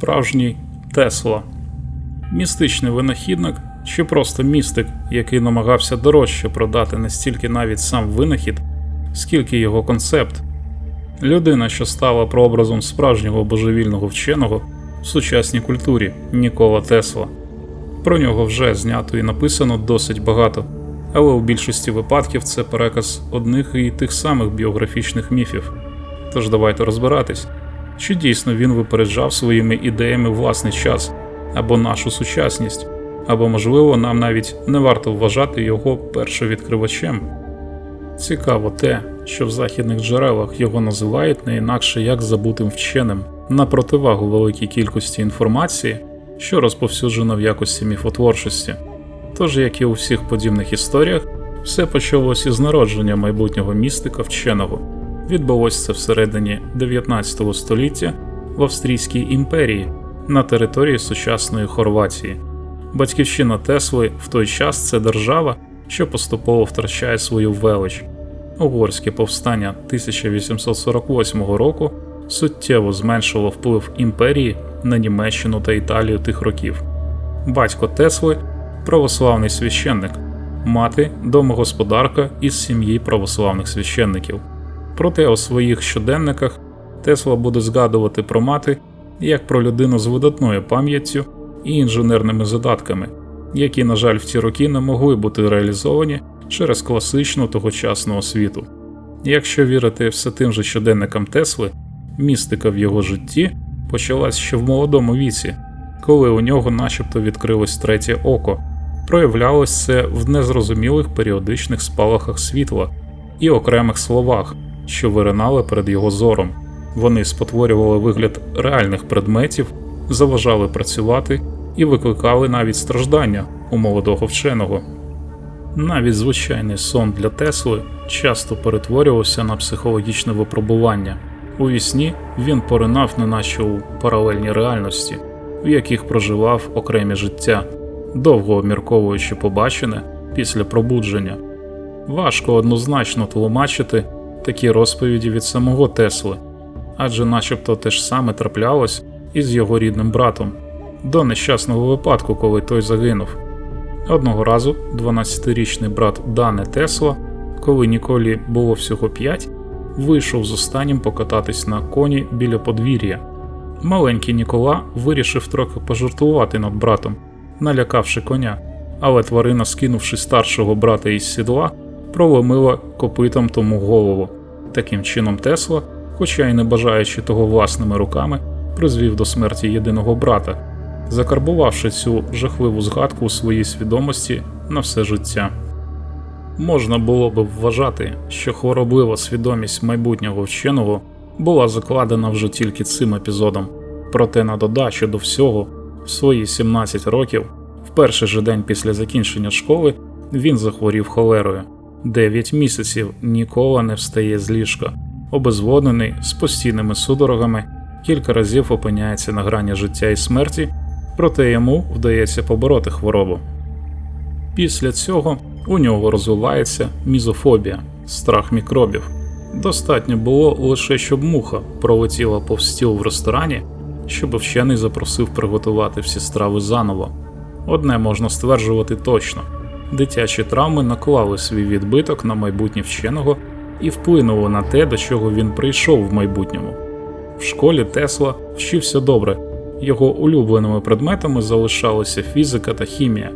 Справжній Тесла. Містичний винахідник чи просто містик, який намагався дорожче продати не стільки навіть сам винахід, скільки його концепт. Людина, що стала прообразом справжнього божевільного вченого в сучасній культурі Нікола Тесла. Про нього вже знято і написано досить багато, але у більшості випадків це переказ одних і тих самих біографічних міфів. Тож давайте розбиратись, чи дійсно він випереджав своїми ідеями власний час або нашу сучасність, або, можливо, нам навіть не варто вважати його першовідкривачем. Цікаво те, що в західних джерелах його називають не інакше як забутим вченим на противагу великій кількості інформації, що розповсюджено в якості міфотворчості. Тож, як і у всіх подібних історіях, все почалося із народження майбутнього містика вченого. Відбулося це всередині 19 століття в Австрійській імперії на території сучасної Хорватії. Батьківщина Тесли в той час це держава, що поступово втрачає свою велич. Угорське повстання 1848 року суттєво зменшило вплив імперії на Німеччину та Італію тих років. Батько Тесли православний священник, мати домогосподарка із сім'ї православних священників. Проте у своїх щоденниках Тесла буде згадувати про мати як про людину з видатною пам'яттю і інженерними задатками, які, на жаль, в ті роки не могли бути реалізовані через класичну тогочасну освіту. Якщо вірити все тим же щоденникам Тесли, містика в його житті почалась ще в молодому віці, коли у нього начебто відкрилось третє око, проявлялось це в незрозумілих періодичних спалахах світла і окремих словах, що виринали перед його зором. Вони спотворювали вигляд реальних предметів, заважали працювати і викликали навіть страждання у молодого вченого. Навіть звичайний сон для Тесли часто перетворювався на психологічне випробування. У вісні він поринав неначе у паралельні реальності, в яких проживав окремі життя, довго обмірковуючи побачене після пробудження. Важко однозначно тлумачити такі розповіді від самого Тесли, адже начебто те ж саме траплялось із його рідним братом до нещасного випадку, коли той загинув. Одного разу 12-річний брат Дане Тесла, коли Ніколі було всього 5, вийшов з останнім покататись на коні біля подвір'я. Маленький Нікола вирішив трохи пожартувати над братом, налякавши коня, але тварина, скинувши старшого брата із сідла, проломила копитом тому голову. Таким чином Тесла, хоча й не бажаючи того власними руками, призвів до смерті єдиного брата, закарбувавши цю жахливу згадку у своїй свідомості на все життя. Можна було б вважати, що хвороблива свідомість майбутнього вченого була закладена вже тільки цим епізодом, проте на додачу до всього, в свої 17 років, в перший же день після закінчення школи, він захворів холерою. Дев'ять місяців ніколи не встає з ліжка, обезводнений з постійними судорогами, кілька разів опиняється на грані життя і смерті, проте йому вдається побороти хворобу. Після цього у нього розвивається мізофобія, страх мікробів. Достатньо було лише, щоб муха пролетіла повз стіл в ресторані, щоб вчений запросив приготувати всі страви заново. Одне можна стверджувати точно: дитячі травми наклали свій відбиток на майбутнє вченого і вплинули на те, до чого він прийшов в майбутньому. В школі Тесла вчився добре, його улюбленими предметами залишалися фізика та хімія.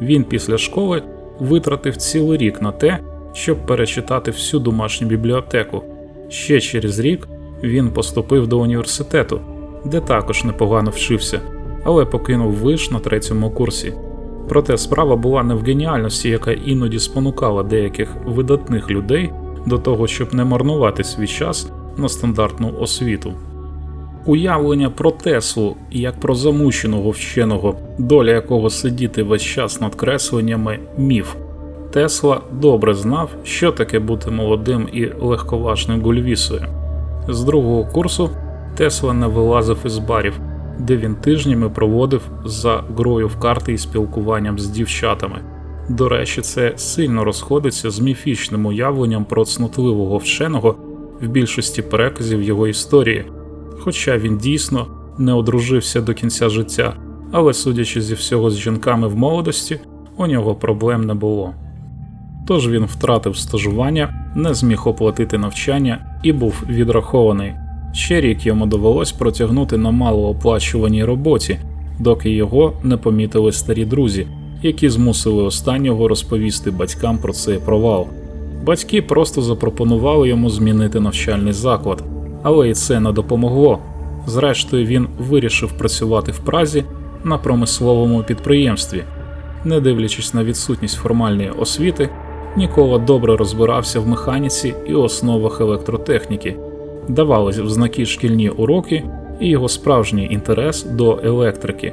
Він після школи витратив цілий рік на те, щоб перечитати всю домашню бібліотеку. Ще через рік він поступив до університету, де також непогано вчився, але покинув виш на третьому курсі. Проте справа була не в геніальності, яка іноді спонукала деяких видатних людей до того, щоб не марнувати свій час на стандартну освіту. Уявлення про Теслу як про замученого вченого, доля якого сидіти весь час над кресленнями міф. Тесла добре знав, що таке бути молодим і легковажним гульвісою. З другого курсу Тесла не вилазив із барів, де він тижнями проводив за грою в карти і спілкуванням з дівчатами. До речі, це сильно розходиться з міфічним уявленням про цнотливого вченого в більшості переказів його історії, хоча він дійсно не одружився до кінця життя, але судячи зі всього з жінками в молодості, у нього проблем не було. Тож він втратив стажування, не зміг оплатити навчання і був відрахований. Ще рік йому довелось протягнути на малооплачуваній роботі, доки його не помітили старі друзі, які змусили останнього розповісти батькам про цей провал. Батьки просто запропонували йому змінити навчальний заклад, але і це не допомогло. Зрештою, він вирішив працювати в Празі на промисловому підприємстві. Не дивлячись на відсутність формальної освіти, Нікола добре розбирався в механіці і основах електротехніки, давались в знаки шкільні уроки і його справжній інтерес до електрики.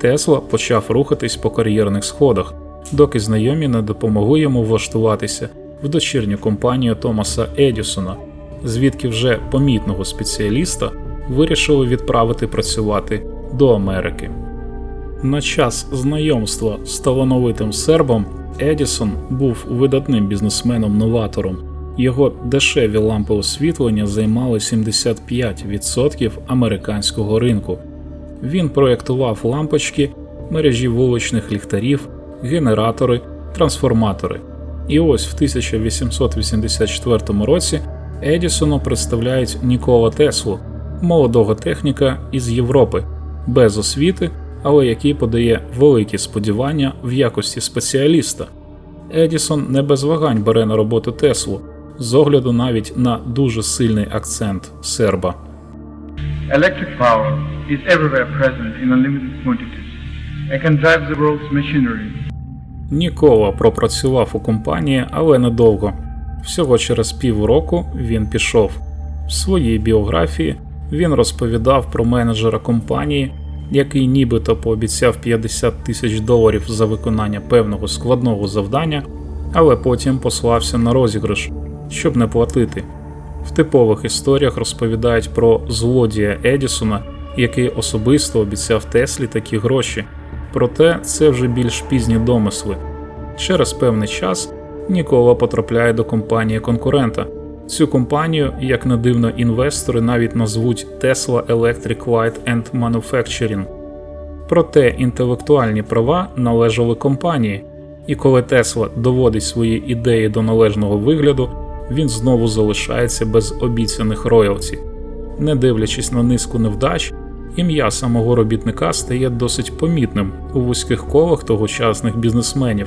Тесла почав рухатись по кар'єрних сходах, доки знайомі не допомогли йому влаштуватися в дочірню компанію Томаса Едісона, звідки вже помітного спеціаліста вирішили відправити працювати до Америки. На час знайомства з талановитим сербом Едісон був видатним бізнесменом-новатором. Його дешеві лампи освітлення займали 75% американського ринку. Він проєктував лампочки, мережі вуличних ліхтарів, генератори, трансформатори. І ось в 1884 році Едісону представляють Нікола Теслу, молодого техніка із Європи, без освіти, але який подає великі сподівання в якості спеціаліста. Едісон не без вагань бере на роботу Теслу, з огляду навіть на дуже сильний акцент серба. Electric power is everywhere present in unlimited quantities and can drive the world's machinery. Нікола пропрацював у компанії, але недовго. Всього через півроку він пішов. В своїй біографії він розповідав про менеджера компанії, який нібито пообіцяв 50 тисяч доларів за виконання певного складного завдання, але потім послався на розіграш, щоб не платити. В типових історіях розповідають про злодія Едісона, який особисто обіцяв Теслі такі гроші. Проте це вже більш пізні домисли. Через певний час Нікола потрапляє до компанії конкурента. Цю компанію, як не дивно, інвестори навіть назвуть Tesla Electric Light and Manufacturing. Проте інтелектуальні права належали компанії, і коли Тесла доводить свої ідеї до належного вигляду, він знову залишається без обіцяних роялті. Не дивлячись на низку невдач, ім'я самого робітника стає досить помітним у вузьких колах тогочасних бізнесменів.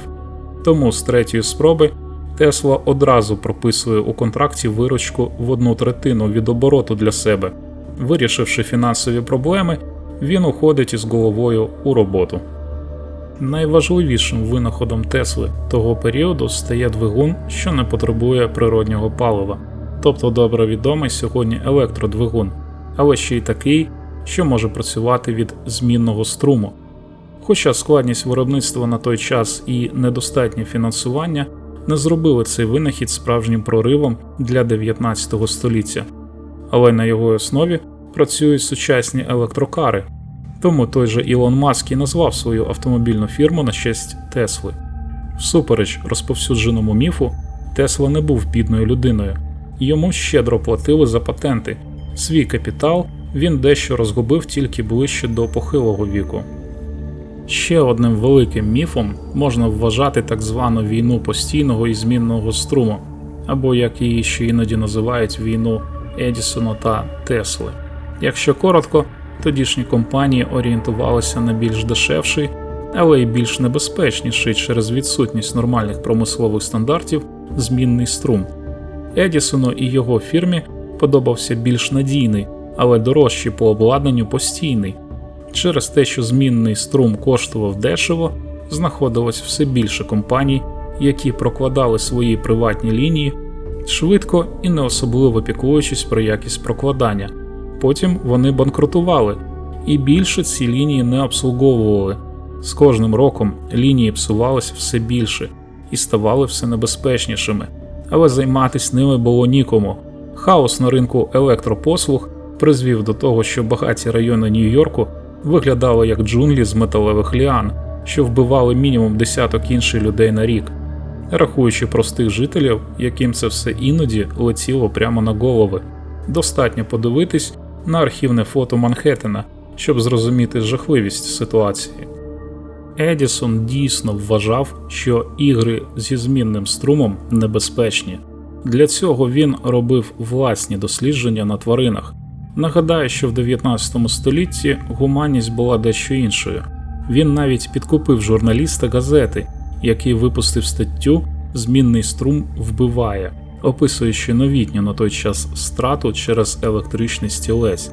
Тому з третьої спроби Тесла одразу прописує у контракті виручку в одну третину від обороту для себе. Вирішивши фінансові проблеми, він уходить із головою у роботу. Найважливішим винаходом Тесли того періоду стає двигун, що не потребує природнього палива, тобто добре відомий сьогодні електродвигун, але ще й такий, що може працювати від змінного струму. Хоча складність виробництва на той час і недостатнє фінансування не зробили цей винахід справжнім проривом для 19 століття, але на його основі працюють сучасні електрокари, тому той же Ілон Маск і назвав свою автомобільну фірму на честь Тесли. Всупереч розповсюдженому міфу, Тесла не був бідною людиною, йому щедро платили за патенти. Свій капітал він дещо розгубив тільки ближче до похилого віку. Ще одним великим міфом можна вважати так звану війну постійного і змінного струму, або як її ще іноді називають війну Едісона та Тесли. Якщо коротко, тодішні компанії орієнтувалися на більш дешевший, але й більш небезпечніший через відсутність нормальних промислових стандартів змінний струм. Едісону і його фірмі подобався більш надійний, але дорожчий по обладнанню постійний. Через те, що змінний струм коштував дешево, знаходилось все більше компаній, які прокладали свої приватні лінії швидко і не особливо піклуючись про якість прокладання. Потім вони банкрутували, і більше ці лінії не обслуговували. З кожним роком лінії псувались все більше і ставали все небезпечнішими, але займатися ними було нікому. Хаос на ринку електропослуг призвів до того, що багаті райони Нью-Йорку виглядали як джунглі з металевих ліан, що вбивали мінімум десяток інших людей на рік, рахуючи простих жителів, яким це все іноді летіло прямо на голови. Достатньо подивитись на архівне фото Манхеттена, щоб зрозуміти жахливість ситуації. Едісон дійсно вважав, що ігри зі змінним струмом небезпечні. Для цього він робив власні дослідження на тваринах. Нагадаю, що в 19 столітті гуманність була дещо іншою. Він навіть підкупив журналіста газети, який випустив статтю Змінний струм вбиває, описуючи новітню на той час страту через електричний стілець.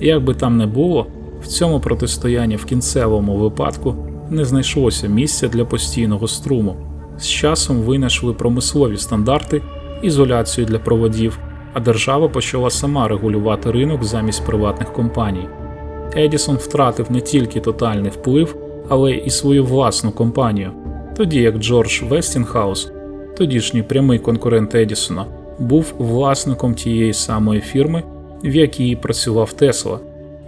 Як би там не було, в цьому протистоянні в кінцевому випадку не знайшлося місця для постійного струму. З часом винайшли промислові стандарти, ізоляцію для проводів, а держава почала сама регулювати ринок замість приватних компаній. Едісон втратив не тільки тотальний вплив, але і свою власну компанію, тоді як Джордж Вестінгаус, тодішній прямий конкурент Едісона, був власником тієї самої фірми, в якій працював Тесла.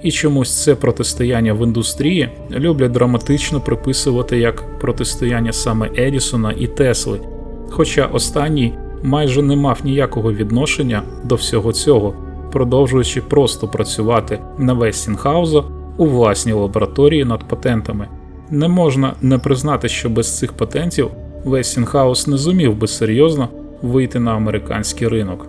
І чомусь це протистояння в індустрії люблять драматично приписувати як протистояння саме Едісона і Тесли, хоча останній майже не мав ніякого відношення до всього цього, продовжуючи просто працювати на Вестінгауза у власній лабораторії над патентами. Не можна не признати, що без цих патентів Вестінгаус не зумів би серйозно вийти на американський ринок.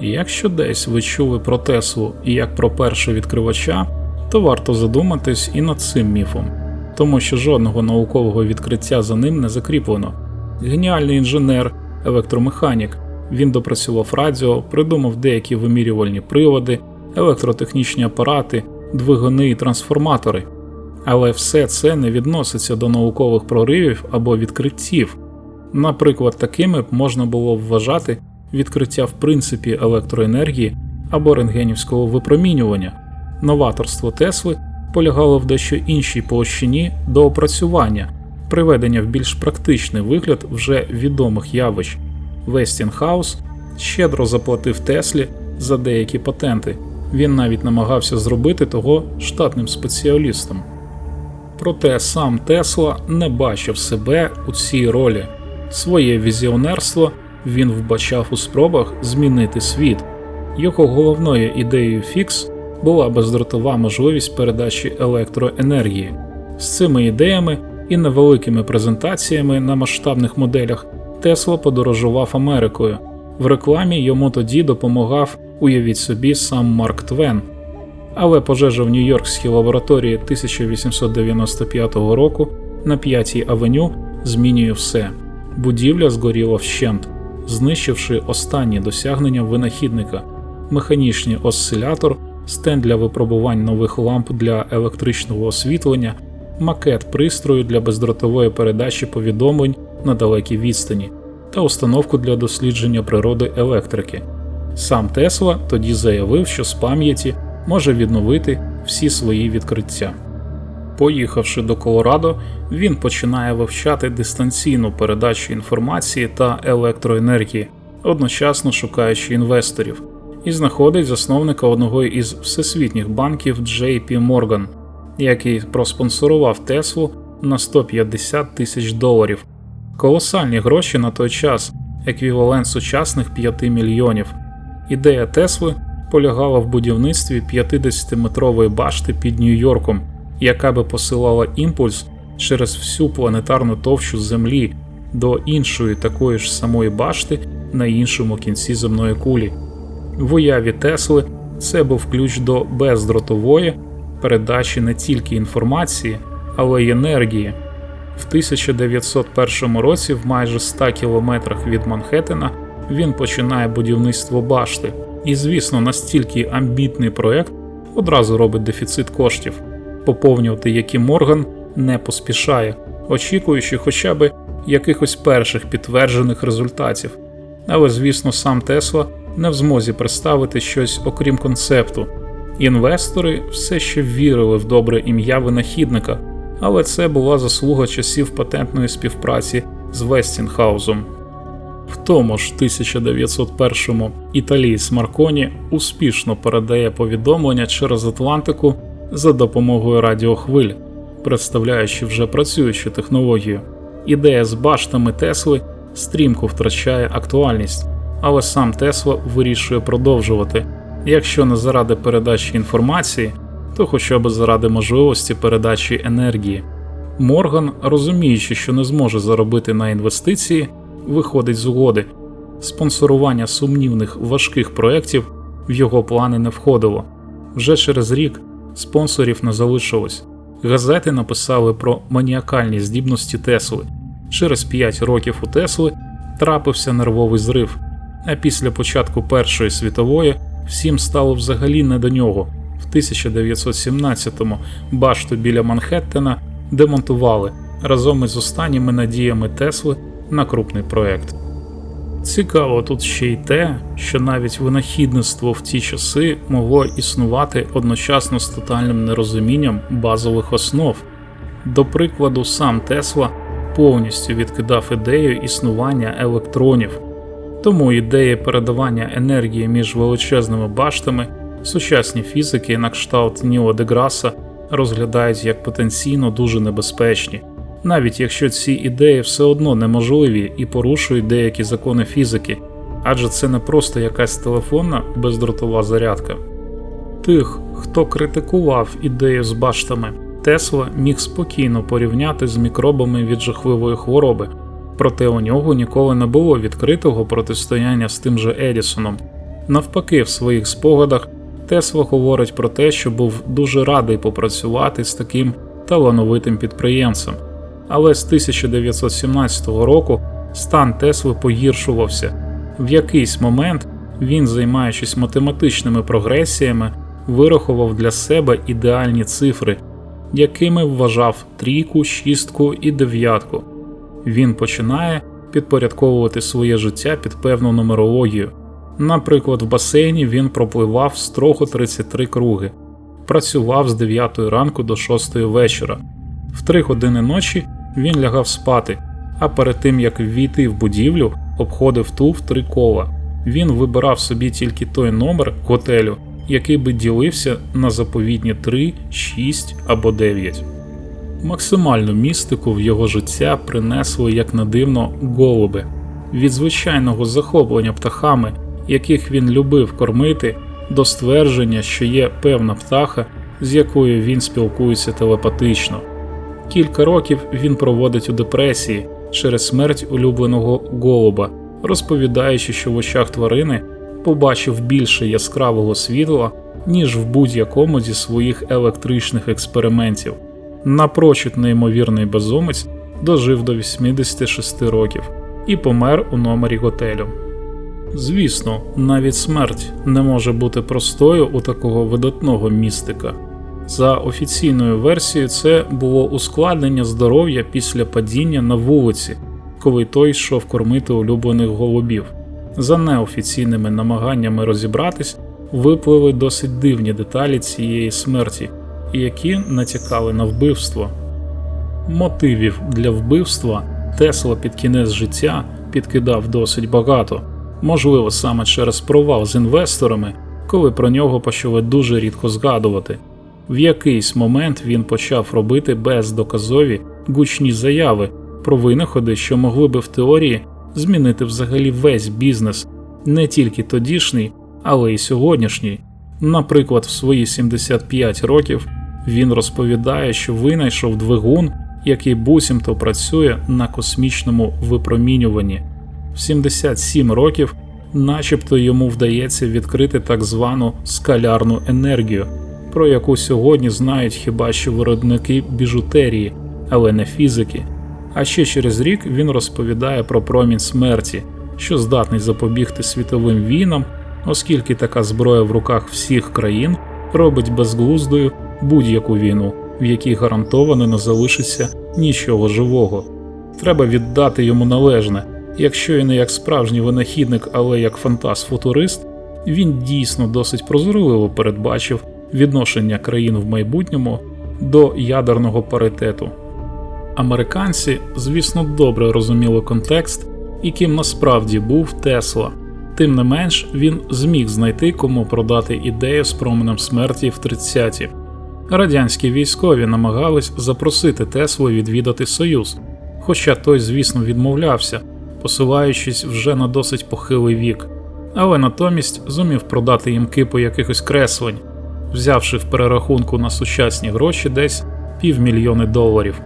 І Якщо десь ви чули про Теслу і як про першого відкривача, то варто задуматись і над цим міфом, тому що жодного наукового відкриття за ним не закріплено. Геніальний інженер, електромеханік, він допрацював радіо, придумав деякі вимірювальні прилади, електротехнічні апарати, двигуни і трансформатори. Але все це не відноситься до наукових проривів або відкриттів. Наприклад, такими б можна було вважати відкриття в принципі електроенергії або рентгенівського випромінювання. Новаторство Тесли полягало в дещо іншій площині до опрацювання, приведення в більш практичний вигляд вже відомих явищ. Вестінгаус щедро заплатив Теслі за деякі патенти. Він навіть намагався зробити того штатним спеціалістом. Проте сам Тесла не бачив себе у цій ролі. Своє візіонерство він вбачав у спробах змінити світ. Його головною ідеєю фікс була бездротова можливість передачі електроенергії. З цими ідеями і невеликими презентаціями на масштабних моделях Тесла подорожував Америкою. В рекламі йому тоді допомагав, уявіть собі, сам Марк Твен. Але пожежа в Нью-Йоркській лабораторії 1895 року на 5-й авеню змінює все. Будівля згоріла вщент, знищивши останні досягнення винахідника, механічний осцилятор, стенд для випробувань нових ламп для електричного освітлення, макет пристрою для бездротової передачі повідомлень на далекій відстані та установку для дослідження природи електрики. Сам Тесла тоді заявив, що з пам'яті може відновити всі свої відкриття. Поїхавши до Колорадо, він починає вивчати дистанційну передачу інформації та електроенергії, одночасно шукаючи інвесторів, і знаходить засновника одного із всесвітніх банків JP Morgan, який проспонсорував Теслу на 150 тисяч доларів. Колосальні гроші на той час, еквівалент сучасних 5 мільйонів. Ідея Тесли полягала в будівництві 50-метрової башти під Нью-Йорком, яка би посилала імпульс через всю планетарну товщу Землі до іншої такої ж самої башти на іншому кінці земної кулі. В уяві Тесли це був ключ до бездротової передачі не тільки інформації, але й енергії. В 1901 році, в майже 100 кілометрах від Манхеттена, він починає будівництво башти. І, звісно, настільки амбітний проект одразу робить дефіцит коштів, поповнювати які Морган не поспішає, очікуючи хоча б якихось перших підтверджених результатів. Але, звісно, сам Тесла не в змозі представити щось окрім концепту. Інвестори все ще вірили в добре ім'я винахідника, але це була заслуга часів патентної співпраці з Вестінхаузом. В тому ж 1901-му італієць Марконі успішно передає повідомлення через Атлантику за допомогою радіохвиль, представляючи вже працюючу технологію. Ідея з баштами Тесли стрімко втрачає актуальність, але сам Тесла вирішує продовжувати. Якщо не заради передачі інформації, то хоча б заради можливості передачі енергії. Морган, розуміючи, що не зможе заробити на інвестиції, виходить з угоди. Спонсорування сумнівних важких проєктів в його плани не входило. Вже через рік спонсорів не залишилось. Газети написали про маніакальні здібності Тесли. Через 5 років у Тесли трапився нервовий зрив, а після початку Першої світової всім стало взагалі не до нього. В 1917-му башту біля Манхеттена демонтували разом із останніми надіями Тесли на крупний проект. Цікаво тут ще й те, що навіть винахідництво в ті часи могло існувати одночасно з тотальним нерозумінням базових основ. До прикладу, сам Тесла повністю відкидав ідею існування електронів, тому ідеї передавання енергії між величезними баштами сучасні фізики на кшталт Ніо Деграса розглядають як потенційно дуже небезпечні навіть якщо ці ідеї все одно неможливі і порушують деякі закони фізики, адже це не просто якась телефонна бездротова зарядка. Тих, хто критикував ідею з баштами, Тесла міг спокійно порівняти з мікробами від жахливої хвороби, проте у нього ніколи не було відкритого протистояння з тим же Едісоном. Навпаки, в своїх спогадах Тесла говорить про те, що був дуже радий попрацювати з таким талановитим підприємцем але з 1917 року стан Тесли погіршувався. В якийсь момент він, займаючись математичними прогресіями, вирахував для себе ідеальні цифри, якими вважав трійку, шістку і дев'ятку. Він починає підпорядковувати своє життя під певну нумерологію. Наприклад, в басейні він пропливав строго 33 круги, працював з 9 ранку до 6 вечора. В 3 години ночі він лягав спати, а перед тим як ввійти в будівлю, обходив ту в три кола. Він вибирав собі тільки той номер готелю, який би ділився на заповітні 3, 6 або 9. Максимальну містику в його життя принесли, як не дивно, голуби. Від звичайного захоплення птахами, яких він любив кормити, до ствердження, що є певна птаха, з якою він спілкується телепатично. Кілька років він проводить у депресії через смерть улюбленого голуба, розповідаючи, що в очах тварини побачив більше яскравого світла, ніж в будь-якому зі своїх електричних експериментів. Напрочуд неймовірний безумець дожив до 86 років і помер у номері готелю. Звісно, навіть смерть не може бути простою у такого видатного містика. За офіційною версією, це було ускладнення здоров'я після падіння на вулиці, коли той йшов кормити улюблених голубів. За неофіційними намаганнями розібратись, випливли досить дивні деталі цієї смерті, які натякали на вбивство. Мотивів для вбивства Тесла під кінець життя підкидав досить багато, можливо, саме через провал з інвесторами, коли про нього почали дуже рідко згадувати. В якийсь момент він почав робити бездоказові гучні заяви про винаходи, що могли би в теорії змінити взагалі весь бізнес, не тільки тодішній, але й сьогоднішній. Наприклад, в свої 75 років він розповідає, що винайшов двигун, який буцімто працює на космічному випромінюванні. В 77 років, начебто йому вдається відкрити так звану скалярну енергію про яку сьогодні знають хіба що виробники біжутерії, але не фізики. А ще через рік він розповідає про промінь смерті, що здатний запобігти світовим війнам, оскільки така зброя в руках всіх країн робить безглуздою будь-яку війну, в якій гарантовано не залишиться нічого живого. Треба віддати йому належне, якщо і не як справжній винахідник, але як фантаст-футурист, він дійсно досить прозорливо передбачив відношення країн в майбутньому до ядерного паритету. Американці, звісно, добре розуміли контекст, яким насправді був Тесла. Тим не менш, він зміг знайти кому продати ідею з променем смерті в 30-ті. Радянські військові намагались запросити Теслу відвідати Союз, хоча той, звісно, відмовлявся, посилаючись вже на досить похилий вік, але натомість зумів продати їм кипу якихось креслень, взявши в перерахунку на сучасні гроші десь півмільйони доларів,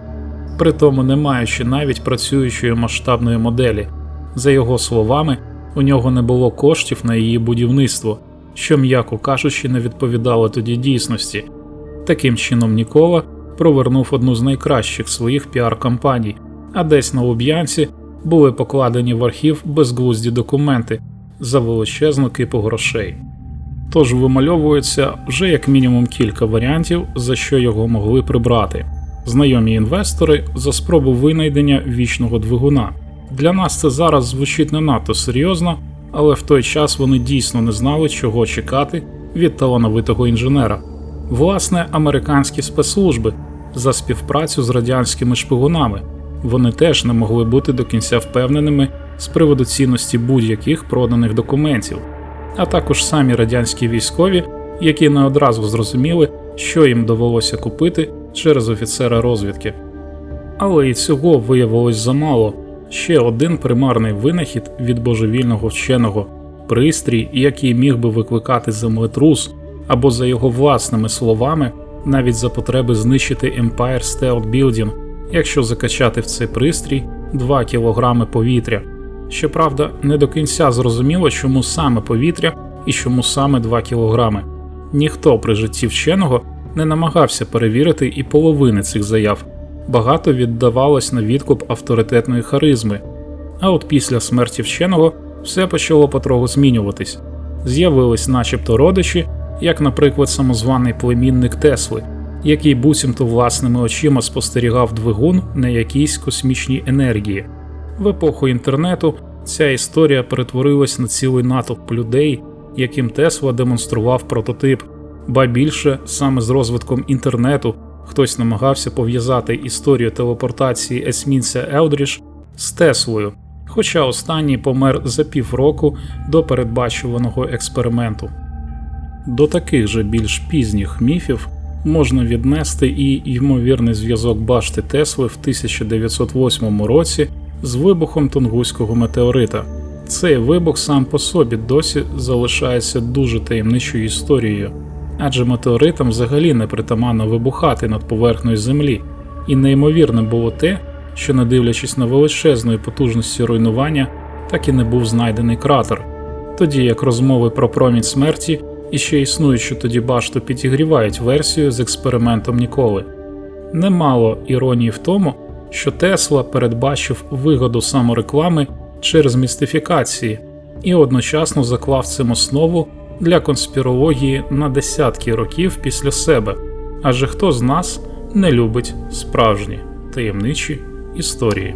при тому не маючи навіть працюючої масштабної моделі. За його словами, у нього не було коштів на її будівництво, що, м'яко кажучи, не відповідало тоді дійсності. Таким чином, Нікола провернув одну з найкращих своїх піар-кампаній, а десь на Луб'янці були покладені в архів безглузді документи за величезну кипу грошей. Тож вимальовується вже як мінімум кілька варіантів, за що його могли прибрати. Знайомі інвестори за спробу винайдення вічного двигуна. Для нас це зараз звучить не надто серйозно, але в той час вони дійсно не знали, чого чекати від талановитого інженера. Власне, американські спецслужби за співпрацю з радянськими шпигунами. Вони теж не могли бути до кінця впевненими з приводу цінності будь-яких проданих документів, а також самі радянські військові, які не одразу зрозуміли, що їм довелося купити через офіцера розвідки. Але і цього виявилось замало. Ще один примарний винахід від божевільного вченого пристрій, який міг би викликати землетрус, або за його власними словами, навіть за потреби знищити Empire State Building, якщо закачати в цей пристрій 2 кг повітря. Щоправда, не до кінця зрозуміло, чому саме повітря і чому саме 2 кг. Ніхто при житті вченого не намагався перевірити і половини цих заяв. Багато віддавалось на відкуп авторитетної харизми. А от після смерті вченого все почало потроху змінюватись. З'явились начебто родичі, як, наприклад, самозваний племінник Тесли, який буцімто власними очима спостерігав двигун на якійсь космічній енергії. В епоху інтернету ця історія перетворилась на цілий натовп людей, яким Тесла демонстрував прототип, ба більше саме з розвитком інтернету хтось намагався пов'язати історію телепортації есмінця Елдріш з Теслою, хоча останній помер за півроку до передбачуваного експерименту. До таких же більш пізніх міфів можна віднести і ймовірний зв'язок башти Тесли в 1908 році з вибухом Тунгуського метеорита. Цей вибух сам по собі досі залишається дуже таємничою історією, адже метеоритам взагалі не притаманно вибухати над поверхнею Землі, і неймовірним було те, що, не дивлячись на величезної потужності руйнування, так і не був знайдений кратер, тоді як розмови про промінь смерті і ще існуючу тоді башту підігрівають версію з експериментом Ніколи. Немало іронії в тому, що Тесла передбачив вигоду самореклами через містифікації і одночасно заклав цим основу для конспірології на десятки років після себе. Адже хто з нас не любить справжні таємничі історії.